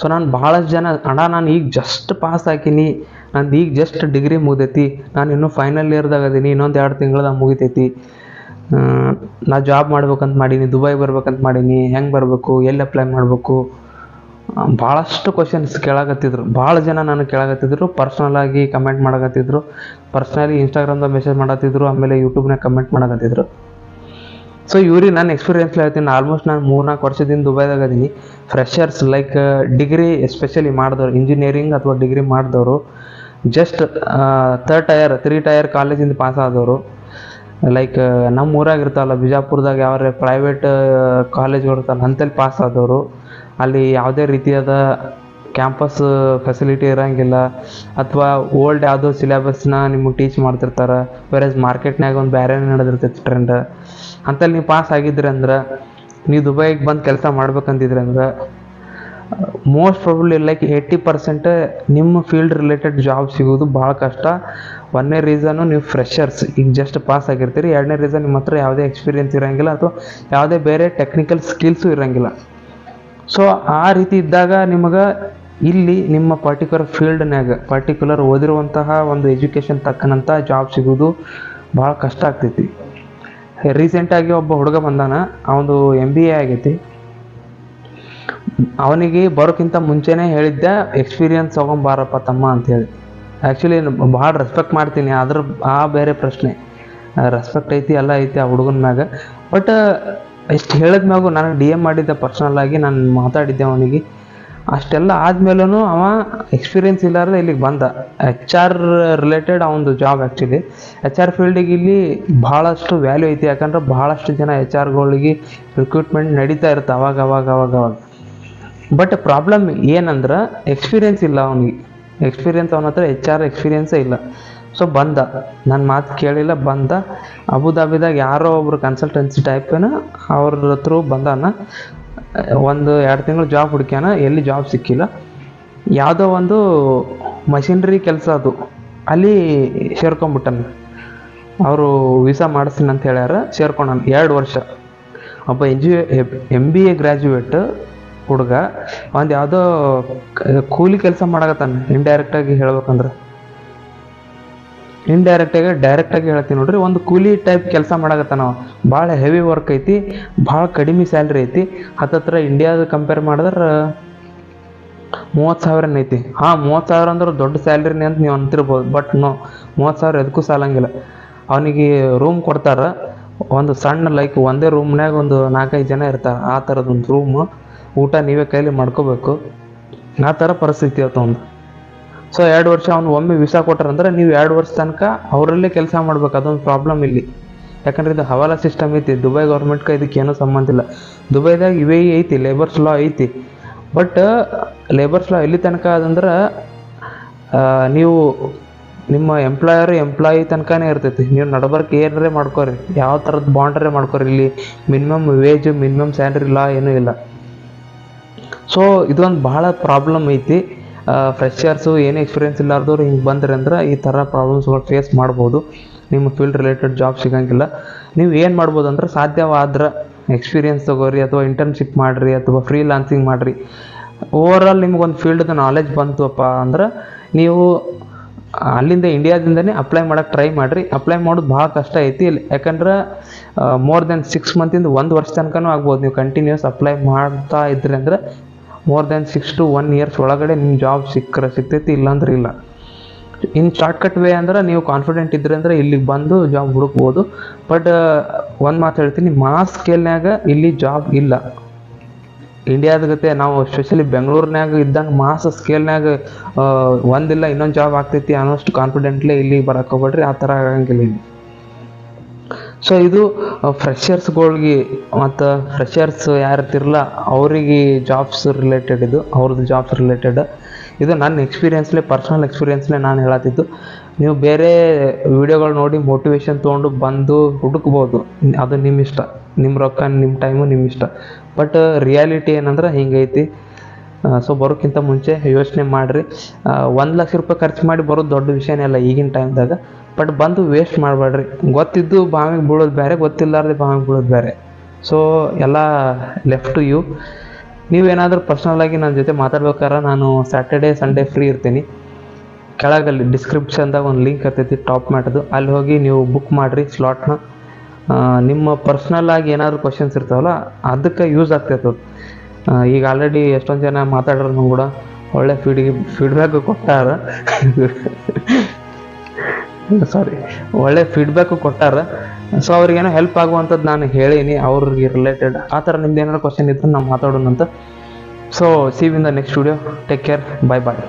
So ನಾನು ಭಾಳಷ್ಟು ಜನ, ಅಣ್ಣ, ನಾನು ಈಗ ಜಸ್ಟ್ ಪಾಸ್ ಹಾಕೀನಿ. ನಂದು ಈಗ ಜಸ್ಟ್ ಡಿಗ್ರಿ ಮುಗ್ದೈತಿ. ನಾನು ಇನ್ನೂ ಫೈನಲ್ ಇಯರ್ದಾಗ ಅದೀನಿ. ಇನ್ನೊಂದು ಎರಡು ತಿಂಗಳ್ದಾಗ ಮುಗಿತೈತಿ. ನಾ ಜಾಬ್ ಮಾಡ್ಬೇಕಂತ ಮಾಡೀನಿ. ದುಬೈ ಬರ್ಬೇಕಂತ ಮಾಡೀನಿ. ಹೆಂಗೆ ಬರಬೇಕು? ಎಲ್ಲಿ ಅಪ್ಲೈ ಮಾಡಬೇಕು? ಭಾಳಷ್ಟು ಕ್ವಶನ್ಸ್ ಕೇಳಾಕತ್ತಿದ್ರು. ಭಾಳ ಜನ ನಾನು ಕೇಳಾಕತ್ತಿದ್ರು. ಪರ್ಸ್ನಲಾಗಿ ಕಮೆಂಟ್ ಮಾಡಕತ್ತಿದ್ರು. ಪರ್ಸ್ನಲಿ ಇನ್ಸ್ಟಾಗ್ರಾಮ್ದಾಗ ಮೆಸೇಜ್ ಮಾಡತ್ತಿದ್ರು ಆಮೇಲೆ ಯೂಟ್ಯೂಬ್ನಾಗ ಕಮೆಂಟ್ ಮಾಡಕತ್ತಿದ್ರು. ಸೊ ಇವ್ರಿಗೆ ನಾನು ಎಕ್ಸ್ಪೀರಿಯನ್ಸ್ ಹೇಳ್ತೀನಿ. ಆಲ್ಮೋಸ್ಟ್ ನಾನು ಮೂರ್ನಾಲ್ಕು ವರ್ಷದಿಂದ ದುಬೈದಾಗ ಅದೀನಿ ಫ್ರೆಷರ್ಸ್ ಲೈಕ್ ಡಿಗ್ರಿ ಎಸ್ಪೆಷಲಿ ಮಾಡಿದವರು ಇಂಜಿನಿಯರಿಂಗ್ ಅಥವಾ ಡಿಗ್ರಿ ಮಾಡಿದವರು just third tier three tier ಕಾಲೇಜಿಂದ ಪಾಸ್ ಆದವರು. ಲೈಕ್ ನಮ್ಮ ಊರಾಗ ಇರ್ತಾವಲ್ಲ, ಬಿಜಾಪುರದಾಗ ಯಾವ ಪ್ರೈವೇಟ್ ಕಾಲೇಜ್ಗಳು ಇರ್ತಾವಲ್ಲ ಅಂತಲ್ಲಿ ಪಾಸ್ ಆದವರು. ಅಲ್ಲಿ ಯಾವುದೇ ರೀತಿಯಾದ ಕ್ಯಾಂಪಸ್ ಫೆಸಿಲಿಟಿ ಇರೋಂಗಿಲ್ಲ. ಅಥವಾ ಓಲ್ಡ್ ಯಾವುದೋ ಸಿಲೆಬಸ್ನ ನಿಮಗೆ ಟೀಚ್ ಮಾಡ್ತಿರ್ತಾರೆ. ವೆರಸ್ ಮಾರ್ಕೆಟ್ನಾಗ ಒಂದು ಬೇರೆ ನಡೆದಿರ್ತೈತಿ ಟ್ರೆಂಡ್ ಅಂತಲ್ಲಿ ನೀವು ಪಾಸ್ ಆಗಿದ್ರಿ ಅಂದ್ರೆ ನೀವು ದುಬೈಗೆ ಬಂದು ಕೆಲಸ ಮಾಡ್ಬೇಕಂತಿದ್ರಿ ಅಂದ್ರೆ most probably like eighty percent ನಿಮ್ಮ ಫೀಲ್ಡ್ ರಿಲೇಟೆಡ್ ಜಾಬ್ ಸಿಗೋದು ಭಾಳ ಕಷ್ಟ. ಒಂದನೇ ರೀಸನು ನೀವು ಫ್ರೆಷರ್ಸ್ ಈಗ ಜಸ್ಟ್ ಪಾಸ್ ಆಗಿರ್ತೀರಿ. ಎರಡನೇ ರೀಸನ್ ನಿಮ್ಮ ಹತ್ರ ಯಾವುದೇ ಎಕ್ಸ್ಪೀರಿಯನ್ಸ್ ಇರೋಂಗಿಲ್ಲ ಅಥವಾ ಯಾವುದೇ ಬೇರೆ ಟೆಕ್ನಿಕಲ್ ಸ್ಕಿಲ್ಸು ಇರೋಂಗಿಲ್ಲ. ಸೊ ಆ ರೀತಿ ಇದ್ದಾಗ ನಿಮಗೆ ಇಲ್ಲಿ ನಿಮ್ಮ ಪರ್ಟಿಕ್ಯುಲರ್ ಫೀಲ್ಡ್ನಾಗ ಪರ್ಟಿಕ್ಯುಲರ್ ಓದಿರುವಂತಹ ಒಂದು ಎಜುಕೇಷನ್ ತಕ್ಕನಂಥ ಜಾಬ್ ಸಿಗೋದು ಭಾಳ ಕಷ್ಟ ಆಗ್ತೈತಿ. ರೀಸೆಂಟಾಗಿ ಒಬ್ಬ ಹುಡುಗ ಬಂದಾನ ಅವನು ಎಂ ಬಿ ಎ ಆಗೈತಿ. ಅವನಿಗೆ ಬರೋಕ್ಕಿಂತ ಮುಂಚೆನೇ ಹೇಳಿದ್ದೆ ಎಕ್ಸ್ಪೀರಿಯನ್ಸ್ ತೊಗೊಂಬಾರಪ್ಪ ತಮ್ಮ ಅಂತೇಳಿ ಆ್ಯಕ್ಚುಲಿ ಭಾಳ ರೆಸ್ಪೆಕ್ಟ್ ಮಾಡ್ತೀನಿ ಅದ್ರ ಆ ಬೇರೆ ಪ್ರಶ್ನೆ. ರೆಸ್ಪೆಕ್ಟ್ ಐತಿ, ಎಲ್ಲ ಐತಿ ಆ ಹುಡುಗನ ಮ್ಯಾಗ. ಬಟ್ ಇಷ್ಟು ಹೇಳಿದ ಮ್ಯಾಗು ನನಗೆ ಡಿ ಎಂ ಮಾಡಿದ್ದೆ ಪರ್ಸ್ನಲ್ ಆಗಿ ನಾನು ಮಾತಾಡಿದ್ದೆ ಅವನಿಗೆ. ಅಷ್ಟೆಲ್ಲ ಆದ್ಮೇಲೂ ಅವ ಎಕ್ಸ್ಪೀರಿಯನ್ಸ್ ಇಲ್ಲಾರ್ದೆ ಇಲ್ಲಿಗೆ ಬಂದ. ಎಚ್ ಆರ್ ರಿಲೇಟೆಡ್ ಅವನದು ಜಾಬ್ ಆ್ಯಕ್ಚುಲಿ ಎಚ್ ಆರ್ ಫೀಲ್ಡಿಗೆ ಇಲ್ಲಿ ಭಾಳಷ್ಟು ವ್ಯಾಲ್ಯೂ ಐತಿ. ಯಾಕಂದ್ರೆ ಭಾಳಷ್ಟು ಜನ ಎಚ್ ಆರ್ಗಳಿಗೆ ರಿಕ್ರೂಟ್ಮೆಂಟ್ ನಡೀತಾ ಇರುತ್ತೆ ಅವಾಗ ಅವಾಗ ಅವಾಗ ಅವಾಗ. ಬಟ್ ಪ್ರಾಬ್ಲಮ್ ಏನಂದ್ರೆ ಎಕ್ಸ್ಪೀರಿಯನ್ಸ್ ಇಲ್ಲ ಅವನಿಗೆ. ಎಕ್ಸ್ಪೀರಿಯನ್ಸ್ ಅವನ ಹತ್ರ ಎಚ್ ಆರ್ ಎಕ್ಸ್ಪೀರಿಯನ್ಸೇ ಇಲ್ಲ. ಸೊ ಬಂದ. ನನ್ನ ಮಾತು ಕೇಳಿಲ್ಲ, ಬಂದ. ಅಬುದಾಬಿದಾಗ ಯಾರೋ ಒಬ್ರು ಕನ್ಸಲ್ಟೆನ್ಸಿ ಟೈಪೇನ ಅವ್ರ ಹತ್ರ ಬಂದಾನ. ಒಂದು ಎರಡು ತಿಂಗಳು ಜಾಬ್ ಹುಡುಕ್ಯಾನ, ಎಲ್ಲಿ ಜಾಬ್ ಸಿಕ್ಕಿಲ್ಲ. ಯಾವುದೋ ಒಂದು ಮಷಿನ್ರಿ ಕೆಲಸ ಅದು. ಅಲ್ಲಿ ಸೇರ್ಕೊಂಬಿಟ್ಟನ. ಅವರು ವೀಸಾ ಮಾಡಿಸ್ತೀನಿ ಅಂತ ಹೇಳ್ಯಾರ, ಸೇರ್ಕೊಂಡಾನ. ಎರಡು ವರ್ಷ. ಒಬ್ಬ ಎಂಜಿ ಎಂ ಬಿ ಎ ಗ್ರ್ಯಾಜುಯೇಟ್ ಹುಡುಗ, ಒಂದು ಯಾವುದೋ ಕೂಲಿ ಕೆಲಸ ಮಾಡಕತ್ತಾನ ಇಂಡೈರೆಕ್ಟಾಗಿ ಹೇಳ್ಬೇಕಂದ್ರೆ. ಇಂಡೈರೆಕ್ಟಾಗಿ ಡೈರೆಕ್ಟಾಗಿ ಹೇಳ್ತೀನಿ ನೋಡ್ರಿ, ಒಂದು ಕೂಲಿ ಟೈಪ್ ಕೆಲಸ ಮಾಡಕತ್ತಾನ ನಾವು ಭಾಳ ಹೆವಿ ವರ್ಕ್ ಐತಿ, ಭಾಳ ಕಡಿಮೆ ಸ್ಯಾಲ್ರಿ ಐತಿ. ಹತ್ತತ್ರ ಇಂಡಿಯಾದ ಕಂಪೇರ್ ಮಾಡಿದ್ರೆ ಮೂವತ್ತು ಸಾವಿರ ಐತಿ. ಹಾಂ, ಮೂವತ್ತು ಸಾವಿರ ಅಂದ್ರೆ ದೊಡ್ಡ ಸ್ಯಾಲ್ರಿನೇ ಅಂತ ನೀವು ಅಂತಿರ್ಬೋದು ಬಟ್ ನೋ ಮೂವತ್ತು ಸಾವಿರ ಎದಕ್ಕೂ ಸಾಲಂಗಿಲ್ಲ. ಅವನಿಗೆ ರೂಮ್ ಕೊಡ್ತಾರ, ಒಂದು ಸಣ್ಣ ಲೈಕ್ ಒಂದೇ ರೂಮ್ನಾಗ ಒಂದು ನಾಲ್ಕೈದು ಜನ ಇರ್ತಾರೆ, ಆ ಥರದೊಂದು ರೂಮು ಊಟ ನೀವೇ ಕೈಲಿ ಮಾಡ್ಕೋಬೇಕು. ಆ ಥರ ಪರಿಸ್ಥಿತಿ ಆಯ್ತು ಒಂದು ಸೊ ಎರಡು ವರ್ಷ ಅವ್ನು ಒಮ್ಮೆ ವೀಸಾ ಕೊಟ್ಟಾರಂದ್ರೆ ನೀವು ಎರಡು ವರ್ಷ ತನಕ ಅವರಲ್ಲೇ ಕೆಲಸ ಮಾಡ್ಬೇಕು. ಅದೊಂದು ಪ್ರಾಬ್ಲಮ್ ಇಲ್ಲಿ. ಯಾಕಂದ್ರೆ ಇದು ಹವಾಲಾ ಸಿಸ್ಟಮ್ ಐತಿ. ದುಬೈ ಗೌರ್ಮೆಂಟ್ಗೆ ಇದಕ್ಕೆ ಏನೂ ಸಂಬಂಧ ಇಲ್ಲ. ದುಬೈದಾಗ ಇವೇ ಐತಿ ಲೇಬರ್ಸ್ ಲಾ ಐತಿ. ಬಟ್ ಲೇಬರ್ಸ್ ಲಾ ಎಲ್ಲಿ ತನಕ ಅದಂದ್ರೆ ನೀವು ನಿಮ್ಮ ಎಂಪ್ಲಾಯರ್ ಎಂಪ್ಲಾಯಿ ತನಕನೇ ಇರ್ತೈತಿ. ನೀವು ನಡಬರ್ಕ್ ಏನರೇ ಮಾಡ್ಕೋರಿ. ಯಾವ ಥರದ್ದು ಬಾಂಡ್ರೇ ಮಾಡ್ಕೋರಿ ಇಲ್ಲಿ. ಮಿನಿಮಮ್ ವೇಜ್ ಮಿನಿಮಮ್ ಸ್ಯಾಲ್ರಿ ಲಾ ಏನೂ ಇಲ್ಲ. ಸೊ ಇದೊಂದು ಭಾಳ ಪ್ರಾಬ್ಲಮ್ ಐತಿ. ಫ್ರೆಷರ್ಸು ಏನು ಎಕ್ಸ್ಪೀರಿಯನ್ಸ್ ಇಲ್ಲಾರ್ದವ್ರು ಹಿಂಗೆ ಬಂದ್ರಿ ಅಂದ್ರೆ ಈ ಥರ ಪ್ರಾಬ್ಲಮ್ಸ್ಗಳು ಫೇಸ್ ಮಾಡ್ಬೋದು. ನಿಮ್ಮ ಫೀಲ್ಡ್ ರಿಲೇಟೆಡ್ ಜಾಬ್ ಸಿಗಂಗಿಲ್ಲ. ನೀವು ಏನು ಮಾಡ್ಬೋದು ಅಂದ್ರೆ ಸಾಧ್ಯವಾದ್ರೆ ಎಕ್ಸ್ಪೀರಿಯನ್ಸ್ ತಗೋರಿ ಅಥವಾ ಇಂಟರ್ನ್ಶಿಪ್ ಮಾಡಿರಿ ಅಥವಾ ಫ್ರೀ ಲಾನ್ಸಿಂಗ್ ಮಾಡಿರಿ. ಓವರಾಲ್ ನಿಮ್ಗೊಂದು ಫೀಲ್ಡ್ದು ನಾಲೆಜ್ ಅಪ್ಪ ಅಂದ್ರೆ ನೀವು ಅಲ್ಲಿಂದ ಇಂಡಿಯಾದಿಂದನೇ ಅಪ್ಲೈ ಮಾಡೋಕೆ ಟ್ರೈ ಮಾಡಿರಿ. ಅಪ್ಲೈ ಮಾಡೋದು ಭಾಳ ಕಷ್ಟ ಐತಿ. ಇಲ್ಲಿ ಯಾಕಂದ್ರೆ ಮೋರ್ ದೆನ್ ಸಿಕ್ಸ್ ಮಂತಿಂದ ಒಂದು ವರ್ಷ ತನಕನೂ ಆಗ್ಬೋದು. ನೀವು ಕಂಟಿನ್ಯೂಸ್ ಅಪ್ಲೈ ಮಾಡ್ತಾ ಇದ್ರಿ ಅಂದ್ರೆ more than six to one years ಒಳಗಡೆ ನಿಮ್ಮ ಜಾಬ್ ಸಿಕ್ಕರೆ, ಸಿಗ್ತೈತಿ, ಇಲ್ಲಾಂದ್ರೆ ಇಲ್ಲ. ಇನ್ ಶಾರ್ಟ್ಕಟ್ ವೇ ಅಂದ್ರೆ ನೀವು ಕಾನ್ಫಿಡೆಂಟ್ ಇದ್ರೆ ಅಂದ್ರೆ ಇಲ್ಲಿಗೆ ಬಂದು ಜಾಬ್ ಹುಡುಕ್ಬೋದು. ಬಟ್ ಒಂದು ಮಾತು ಹೇಳ್ತೀನಿ ಮಾಸ್ ಸ್ಕೇಲ್ನಾಗ ಇಲ್ಲಿ ಜಾಬ್ ಇಲ್ಲ. ಇಂಡಿಯಾದ ಗತೆ ನಾವು ಸ್ಪೆಷಲಿ ಬೆಂಗಳೂರಿನಾಗ ಇದ್ದಂಗೆ ಮಾಸ್ ಸ್ಕೇಲ್ನಾಗ ಒಂದಿಲ್ಲ, ಇನ್ನೊಂದು ಜಾಬ್ ಆಗ್ತೈತಿ ಅನ್ನೋಷ್ಟು ಕಾನ್ಫಿಡೆಂಟ್ಲೇ ಇಲ್ಲಿ ಬರಕ್ಕೆ ಹೋಗ್ಬೇಡ್ರಿ, ಆ ಥರ ಆಗಂಗಿಲ್ಲ ಇಲ್ಲಿ. ಸೊ ಇದು ಫ್ರೆಷರ್ಸ್ಗಳಿಗೆ ಮತ್ತು ಫ್ರೆಷರ್ಸ್ ಯಾರು ಇರ್ತಿರಲ್ಲ ಅವರಿಗೆ ಜಾಬ್ಸ್ ರಿಲೇಟೆಡ್ ಇದು ಅವ್ರದ್ದು ಜಾಬ್ಸ್ ರಿಲೇಟೆಡ್ ಇದು ನನ್ನ ಎಕ್ಸ್ಪೀರಿಯೆನ್ಸ್ಲೇ ಪರ್ಸ್ನಲ್ ಎಕ್ಸ್ಪೀರಿಯೆನ್ಸ್ಲೇ ನಾನು ಹೇಳತ್ತಿದ್ದು. ನೀವು ಬೇರೆ ವಿಡಿಯೋಗಳು ನೋಡಿ ಮೋಟಿವೇಶನ್ ತೊಗೊಂಡು ಬಂದು ಹುಡುಕ್ಬೋದು. ಅದು ನಿಮ್ಮ ಇಷ್ಟ ನಿಮ್ಮ ರೊಕ್ಕ ನಿಮ್ಮ ಟೈಮು ನಿಮ್ಮ ಇಷ್ಟ ಬಟ್ ರಿಯಾಲಿಟಿ ಏನಂದ್ರೆ ಹಿಂಗೈತಿ. ಸೊ ಬರೋಕ್ಕಿಂತ ಮುಂಚೆ ಯೋಚನೆ ಮಾಡಿರಿ. ಒಂದು ಲಕ್ಷ ರೂಪಾಯಿ ಖರ್ಚು ಮಾಡಿ ಬರೋದು ದೊಡ್ಡ ವಿಷಯನೇ ಅಲ್ಲ ಈಗಿನ ಟೈಮ್ದಾಗ ಬಟ್ ಬಂದು ವೇಸ್ಟ್ ಮಾಡಬೇಡ್ರಿ. ಗೊತ್ತಿದ್ದು ಬಾವಿಗೆ ಬೀಳೋದು ಬೇರೆ, ಗೊತ್ತಿಲ್ಲಾರ್ದೆ ಬಾವಿಗೆ ಬೀಳೋದು ಬೇರೆ. ಸೊ ಎಲ್ಲ ಲೆಫ್ಟ್ ಟು ಯು ನೀವೇನಾದರೂ ಪರ್ಸ್ನಲಾಗಿ ನನ್ನ ಜೊತೆ ಮಾತಾಡ್ಬೇಕಾರೆ ನಾನು ಸ್ಯಾಟರ್ಡೇ ಸಂಡೇ ಫ್ರೀ ಇರ್ತೀನಿ. ಕೆಳಗಲ್ಲಿ ಡಿಸ್ಕ್ರಿಪ್ಷನ್ದಾಗ ಒಂದು ಲಿಂಕ್ ಇರ್ತೈತಿ ಟಾಪ್ ಮ್ಯಾಟದು ಅಲ್ಲಿ ಹೋಗಿ ನೀವು ಬುಕ್ ಮಾಡಿರಿ ಸ್ಲಾಟ್ನ ನಿಮ್ಮ ಪರ್ಸ್ನಲ್ಲಾಗಿ ಏನಾದರೂ ಕ್ವಶನ್ಸ್ ಇರ್ತಾವಲ್ಲ, ಅದಕ್ಕೆ ಯೂಸ್ ಆಗ್ತೈತೆ ಈಗ ಆಲ್ರೆಡಿ ಎಷ್ಟೊಂದು ಜನ ಮಾತಾಡ್ರು ಕೂಡ. ಒಳ್ಳೆ ಫೀಡ್ ಫೀಡ್ಬ್ಯಾಕ್ ಕೊಟ್ಟಾರ. ಸಾರಿ ಒಳ್ಳೆ ಫೀಡ್ಬ್ಯಾಕು ಕೊಟ್ಟಾರ. ಸೊ ಅವ್ರಿಗೇನೋ ಹೆಲ್ಪ್ ಆಗುವಂಥದ್ದು ನಾನು ಹೇಳೀನಿ. ಅವ್ರಿಗೆ ರಿಲೇಟೆಡ್ ಆ ಥರ ನಿಮ್ದು ಏನಾದ್ರು ಕ್ವಶನ್ ಇದ್ರೆ ನಾವು ಮಾತಾಡೋಣಂತ. So see in the next video take care bye bye